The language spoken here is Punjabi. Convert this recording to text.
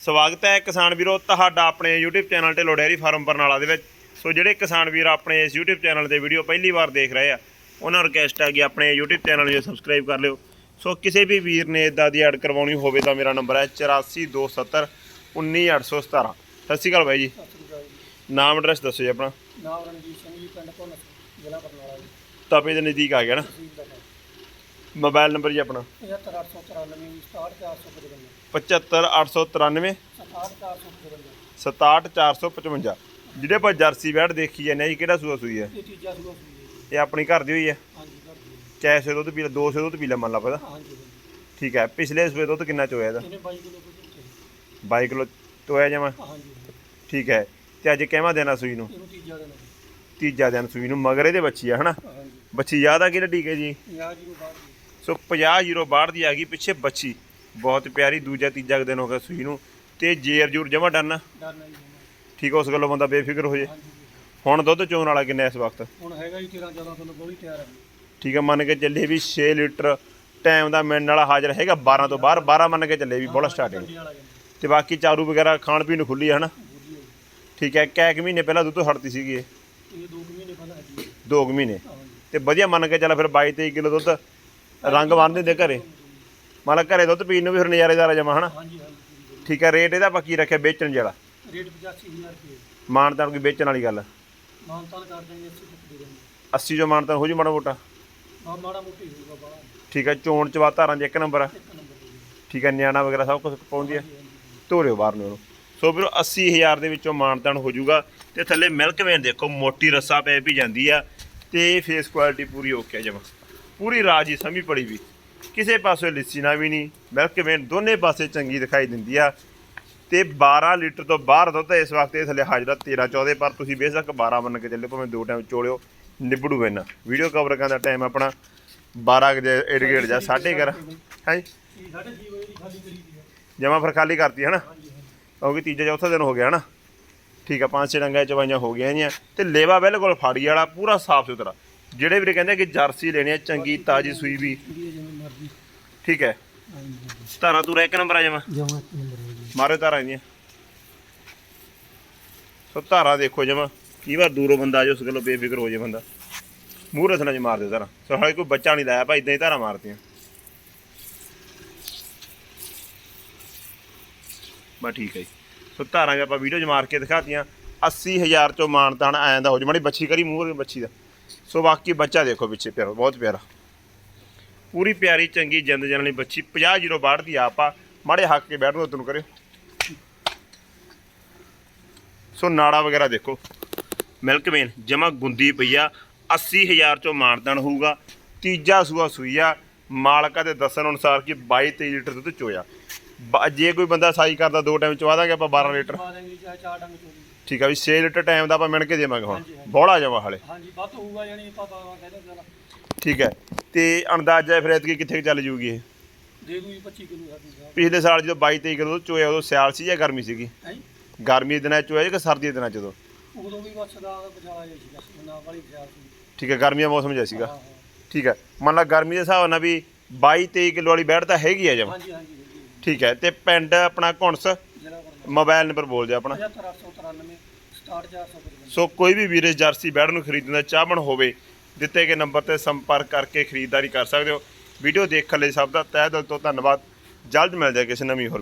ਸਵਾਗਤ ਹੈ ਕਿਸਾਨ ਵੀਰੋ ਤੁਹਾਡਾ ਆਪਣੇ YouTube channel Dhillon dairy farm Barnala ਦੇ ਵਿੱਚ। ਸੋ ਜਿਹੜੇ ਕਿਸਾਨ ਵੀਰ ਆਪਣੇ ਇਸ YouTube ਚੈਨਲ ਤੇ ਵੀਡੀਓ ਪਹਿਲੀ ਵਾਰ ਦੇਖ ਰਹੇ ਆ ਉਹਨਾਂ ਨੂੰ ਰਿਕਵੈਸਟ ਹੈ ਕਿ ਆਪਣੇ YouTube ਚੈਨਲ ਨੂੰ ਸਬਸਕ੍ਰਾਈਬ ਕਰ ਲਿਓ। ਸੋ ਕਿਸੇ ਵੀ ਵੀਰ ਨੇ ਇਦਾਂ ਦੀ ਐਡ ਕਰਵਾਉਣੀ ਹੋਵੇ ਤਾਂ ਮੇਰਾ ਨੰਬਰ ਹੈ 8427 19817 ਸਤਿ ਸ਼੍ਰੀ ਅਕਾਲ ਬਾਈ ਜੀ ਸਤਿ ਸ੍ਰੀ ਅਕਾਲ ਜੀ। ਨਾਮ ਐਡਰੈਸ ਦੱਸੋ ਜੀ ਆਪਣਾ। ਨਾਮ ਰਣਜੀਤ ਸਿੰਘ ਜੀ ਪਿੰਡ ਭੁੰਨ ਜ਼ਿਲ੍ਹਾ ਬਰਨਾਲਾ ਜੀ। ਤਪੇ ਦੇ ਨਜ਼ਦੀਕ ਆ ਗਿਆ ਨਾ। ਮੋਬਾਈਲ ਨੰਬਰ ਜੀ ਆਪਣਾ? 75893 67455 75893 67455 67455 ਜਿਹੜੇ ਆਪਾਂ ਜਰਸੀ ਵੈੜ ਦੇਖੀ ਜਾਂਦੇ ਆ ਜੀ ਕਿਹੜਾ ਸੂਆ ਸੂਈ ਹੈ ਇਹ ਤੀਜਾ ਸੂਆ ਸੂਈ। ਇਹ ਆਪਣੀ ਘਰ ਦੀ ਹੋਈ ਹੈ ਹਾਂਜੀ ਘਰ ਦੀ ਹੈ। ਕੈਸੇ ਦੁੱਧ ਪੀ ਲਾ 200 ਦੁੱਧ ਪੀ ਲਾ ਮੰਨ ਲਾ ਪਤਾ ਹਾਂਜੀ ਠੀਕ ਹੈ ਪਿਛਲੇ ਸੂਏ ਦੁੱਧ ਕਿੰਨਾ ਚੋਇਆ ਇਹਦਾ? ਇਹਨੇ 22 ਕਿਲੋ ਦੁੱਧ ਦਿੱਤੇ 22 ਕਿਲੋ ਚੋਇਆ ਜਮਾ? ਹਾਂਜੀ ਠੀਕ ਹੈ ਤੇ ਅੱਜ ਕਿਵੇਂ ਦੇਣਾ ਸੂਈ ਨੂੰ? ਇਹਨੂੰ ਤੀਜਾ ਦਿਨ। ਤੀਜਾ ਸੂਈ ਨੂੰ ਮਗਰ ਇਹਦੇ ਬੱਚੀ ਆ ਹਨਾ? ਬੱਚੀ ਜ਼ਿਆਦਾ ਕੀ ਲੱਡੀ ਹੈ ਜੀ 50 ਜੀ ਨੂੰ ਬਾਅਦ ਜੀ ਸੋ 50 ਜ਼ੀਰੋ ਬਾਹਰ ਦੀ ਆ ਗਈ ਪਿੱਛੇ ਬੱਚੀ। ਬਹੁਤ ਪਿਆਰੀ ਦੂਜਾ ਤੀਜਾ ਦਿਨ ਹੋ ਗਿਆ ਸੂਈ ਨੂੰ। ਤੇ ਜੇਰ ਜੂਰ ਜਮਾ ਡਨ ਠੀਕ ਆ, ਉਸ ਗੱਲੋਂ ਬੰਦਾ ਬੇਫਿਕਰ ਹੋ ਜੇ। ਹੁਣ ਦੁੱਧ ਚੋਣ ਵਾਲਾ ਕਿੰਨਾ ਇਸ ਵਕਤ? ਹੁਣ ਹੈਗਾ ਜੀ 13 14 ਕਿਲੋ ਗੋਲੀ ਤਿਆਰ ਹੈ। ਠੀਕ ਹੈ ਮੰਨ ਕੇ ਚੱਲੇ ਵੀ 6 ਲੀਟਰ ਟਾਈਮ ਦਾ ਮਿਲਣ ਵਾਲਾ ਹਾਜ਼ਰ ਹੈਗਾ 12 ਤੋਂ ਬਾਹਰ 12 ਮੰਨ ਕੇ ਚੱਲੇ ਵੀ ਬੋਲਾ ਸਟਾਰਟਿੰਗ ਤੇ ਬਾਕੀ ਚਾਰੂ ਵਗੈਰਾ ਖਾਣ ਪੀਣ ਨੂੰ ਖੁੱਲੀ ਹੈ ਹਨਾ। ਠੀਕ ਹੈ ਕੈ ਕੁ ਮਹੀਨੇ ਪਹਿਲਾਂ ਦੁੱਧ ਹਟਦੀ ਸੀਗੀ ਇਹ। ਇਹ 2 ਮਹੀਨੇ ਪਹਿਲਾਂ ਹੈ ਜੀ 2 ਮਹੀਨੇ। ਤੇ ਵਧੀਆ ਮੰਨ ਕੇ ਚੱਲ ਫਿਰ 22 23 ਕਿਲੋ ਦੁੱਧ ਰੰਗ ਬੰਨ੍ਹ ਦਿੰਦੇ ਘਰੇ। ਮੰਨ ਲਾ ਘਰੇ ਦੁੱਧ ਪੀਣ ਨੂੰ ਵੀ ਫਿਰ ਨਜ਼ਾਰੇਦਾਰ ਆ ਜਮਾ ਹਨਾ? ਹਾਂਜੀ ਹਾਂਜੀ। ਠੀਕ ਹੈ ਰੇਟ ਇਹਦਾ ਬਾਕੀ ਰੱਖਿਆ ਵੇਚਣ ਜਿਹੜਾ? ਰੇਟ 85000 ਰੁਪਏ। ਮਾਨਤਾਨ ਕੋਈ ਵੇਚਣ ਵਾਲੀ ਗੱਲ? ਮਾਨਤਾਨ ਕਰ ਦਾਂਗੇ 80 ਤੱਕ ਦੇ ਦਾਂਗੇ 80 ਜੋ ਮਾਨਤਾਨ ਹੋ ਜੂ ਮਾੜਾ ਮੋਟਾ? ਮਾ ਮਾੜਾ ਮੋਟੀ ਹੋਊਗਾ ਬਾਹਲਾ ਠੀਕ ਹੈ ਚੋਣ ਚਵਾ ਧਾਰਾਂ ਦੇ ਇੱਕ ਨੰਬਰ ਆ। ਦੇ ਠੀਕ ਹੈ ਨਿਆਣਾ ਵਗੈਰਾ ਸਭ ਕੁਝ ਪਾਉਂਦੀ ਹੈ ਧੋਰਿਓ ਬਾਹਰ ਨੂੰ ਸੋ ਵੀਰੋ 80000 ਦੇ ਵਿੱਚੋਂ ਮਾਨਤਾਨ ਹੋ ਜਾਊਗਾ ਤੇ ਥੱਲੇ ਮਿਲਕ ਵੇਨ ਦੇਖੋ ਮੋਟੀ ਰੱਸਾ ਪੈ ਵੀ ਜਾਂਦੀ ਆ। ਤੇ ਫੇਸ ਕੁਆਲਿਟੀ ਪੂਰੀ ਓਕੇ ਜਮਾ। ਪੂਰੀ ਰਾਜੀ ਸਮੀ ਪੜੀ ਵੀ। ਕਿਸੇ ਪਾਸੇ ਲਿੱਸੀ ਨਾ ਵੀ ਨਹੀਂ ਮਿਲਕ ਵੇਨ ਦੋਨੇ ਪਾਸੇ ਚੰਗੀ ਦਿਖਾਈ ਦਿੰਦੀ ਆ। ਤੇ 12 ਲੀਟਰ ਤੋਂ ਬਾਹਰ ਦੁੱਧ ਇਸ ਵਕਤ ਇਹ ਥੱਲੇ ਹਾਜ਼ਰਾ 13 14 ਪਰ ਤੁਸੀਂ ਬੇਸ਼ੱਕ 12 ਮੰਨ ਕੇ ਚੱਲੇ, ਭਾਵੇਂ ਦੋ ਟਾਈਮ ਚੋਲਿਓ, ਨਿਬੜੂ ਇਹਨਾਂ ਵੀਡੀਓ ਕਵਰ ਕਰਨ ਦਾ ਟਾਈਮ ਆਪਣਾ 12 ਦੇ ਜੇ ਇਰਗੇਟ ਜਾ 11:30 ਹੈ ਸਾਢੇ ਛੇ ਹੈ? ਜਮਾ ਫਿਰ ਖਾਲੀ ਕਰਤੀ ਹੈ ਨਾ ਹਾਂਜੀ ਹਾਂਜੀ ਕਿਉਂਕਿ ਤੀਜਾ ਚੌਥਾ ਦਿਨ ਹੋ ਗਿਆ ਨਾ ਠੀਕ ਆ, ਪੰਜ ਛੇ ਡੰਗਾਂ ਚਵਾਈਆਂ ਹੋ ਗਈਆਂ ਜੀਆਂ। ਤੇ ਲੇਵਾ ਬਿਲਕੁਲ ਫਾੜੀ ਵਾਲਾ, ਪੂਰਾ ਸਾਫ਼ ਸੁਥਰਾ ਜਿਹੜੇ ਵੀਰੇ ਕਹਿੰਦੇ ਕਿ ਜਰਸੀ ਲੈਣੀ ਆ ਚੰਗੀ ਤਾਜੀ ਸੂਈ ਵੀ। ਜਿਵੇਂ ਠੀਕ ਹੈ। ਧਾਰਾਂ ਤੂੰ ਇੱਕ ਨੰਬਰ ਆ ਜਮਾ? ਜਮਾ ਨੰਬਰ ਹੈ ਜੀ। ਮਾਰੇ ਧਾਰਾਂ ਦੀਆਂ ਸੋ ਧਾਰਾਂ ਦੇਖੋ ਜਮਾ ਕਈ ਵਾਰ ਦੂਰੋਂ ਬੰਦਾ ਆ ਜਾਏ ਉਸ ਗੱਲੋਂ ਬੇਫਿਕਰ ਹੋ ਜੇ ਬੰਦਾ। ਮੂੰਹ ਰਸਨਾ ਚ ਮਾਰ ਦੇ ਧਾਰਾਂ। ਸੋ ਹਾਲੇ ਕੋਈ ਬੱਚਾ ਨਹੀਂ ਲਾਇਆ ਭਾਈ ਇਦਾਂ ਹੀ ਧਾਰਾਂ ਮਾਰਤੀਆਂ। ਬਾ ਠੀਕ ਹੈ ਜੀ। ਸੋ ਧਾਰਾਂ ਆਪਾਂ ਵੀਡੀਓ 'ਚ ਮਾਰ ਕੇ ਦਿਖਾਤੀਆਂ। 80000 ਚੋਂ ਮਾਨਤਾਨ ਆਇਆ ਦਾ ਹੋ ਜਾ ਮਾੜੀ ਬੱਚੀ ਕਰੀ ਮੂੰਹ ਬੱਚੀ ਦਾ। ਸੋ ਬਾਕੀ ਬੱਚਾ ਦੇਖੋ ਪਿੱਛੇ ਪਿਆਰਾ, ਬਹੁਤ ਪਿਆਰਾ। ਪੂਰੀ ਪਿਆਰੀ, ਚੰਗੀ, ਜਿੰਦ ਜਨ ਵਾਲੀ ਬੱਚੀ। 50 ਜ਼ੀਰੋ ਬਾੜ ਦੀ ਆਪ ਆ। ਮਾੜੇ ਹੱਕ ਕੇ ਬੈਠ ਨੂੰ ਤੈਨੂੰ ਕਰਿਓ। ਸੋ ਨਾੜਾ ਵਗੈਰਾ ਦੇਖੋ। ਮਿਲਕ ਵੇਨ ਜਮਾ ਗੁੰਦੀ ਪਈਆ ਆ। 80000 ਚੋਂ ਮਾਨਦਾਨ ਹੋਊਗਾ। ਤੀਜਾ ਸੂਆ ਸੂਈਆ ਮਾਲਕਾ ਦੇ ਦੱਸਣ ਅਨੁਸਾਰ ਕਿ 22 23 ਲੀਟਰ ਦੁੱਧ ਚੋਇਆ। ਜੇ ਕੋਈ ਬੰਦਾ ਸਾਈ ਕਰਦਾ, ਦੋ ਟਾਈਮ ਚਵਾ ਦਾਂਗੇ ਆਪਾਂ 12 ਲੀਟਰ। ਪਾ ਦਾਂਗੇ ਚਾਰ ਡੰਗ ਚੋਰੀ। ਠੀਕ ਆ ਵੀ 6 ਲੀਟਰ ਟਾਈਮ ਦਾ ਆਪਾਂ ਮਿਣ ਕੇ ਦੇਵਾਂਗੇ ਹੁਣ। ਹਾਂਜੀ, ਹਾਂਜੀ। ਬੋਲਾ ਜਾਵਾ ਹਲੇ। ਹਾਂਜੀ ਵੱਧ ਹੋਊਗਾ ਯਾਨੀ ਆਪਾਂ ਬਾਵਾ ਕਹਿੰਦੇ ਚੱਲ ਠੀਕ ਹੈ। ਤੇ ਅੰਦਾਜ਼ਾ ਫਿਰ ਐਤਕੀ ਕਿੱਥੇ ਕੁ ਚੱਲ ਜੂਗੀ ਇਹ? ਦੇ ਦੂਗੀ 25 ਕਿਲੋ ਸਾਡੀ ਸਾਹਿਬ ਪਿਛਲੇ ਸਾਲ ਜਦੋਂ 22 23 ਕਿਲੋ ਚੋਇਆ ਉਦੋਂ ਸਿਆਲ ਸੀ ਜਾਂ ਗਰਮੀ ਸੀਗੀ? ਹੈ? ਗਰਮੀ ਦੇ ਦਿਨਾਂ ਚ ਚੋਇਆ ਕਿ ਸਰਦੀ ਦੇ ਦਿਨਾਂ ਚ ਉਦੋਂ ਉਦੋਂ ਵੀ ਬਸ ਦਾ ਬਚਾਲਾ ਜਾਈ ਸੀ ਨਾ ਵਾਲੀ ਬਚਾ ਸੀ। ਠੀਕ ਹੈ ਗਰਮੀਆਂ ਮੌਸਮ ਜਿਹਾ ਸੀਗਾ। ਹਾਂ, ਹਾਂ। ਠੀਕ ਹੈ। ਮੰਨ ਲਾ ਗਰਮੀ ਦੇ ਹਿਸਾਬ ਨਾਲ ਵੀ 22 23 ਕਿਲੋ ਵਾਲੀ ਬੈੜ ਤਾਂ ਹੈਗੀ ਆ ਜਮ। ਹਾਂਜੀ ਹਾਂਜੀ ਹਾਂਜੀ ਠੀਕ ਹੈ। ਤੇ ਪਿੰਡ ਆਪਣਾ ਬਰਨਾਲਾ ਮੋਬਾਈਲ ਨੰਬਰ ਬੋਲ ਜਾ ਆਪਣਾ। 77893 67455 ਸੋ ਕੋਈ ਵੀ ਵੀਰੇ ਜਰਸੀ ਬੈੜ ਨੂੰ ਖਰੀਦਣ ਦਾ ਚਾਹਮਣ ਹੋਵੇ, ਦਿੱਤੇ ਗਏ ਨੰਬਰ ਤੇ ਸੰਪਰਕ ਕਰਕੇ ਖਰੀਦਦਾਰੀ ਕਰ ਸਕਦੇ ਹੋ। ਵੀਡੀਓ ਦੇਖਣ ਲਈ ਸਭ ਦਾ ਤਹਿ ਦਿਲ ਤੋਂ ਧੰਨਵਾਦ। ਜਲਦ ਮਿਲ ਜਾਏ ਕਿਸੇ ਨਵੀਂ ਹੋਰ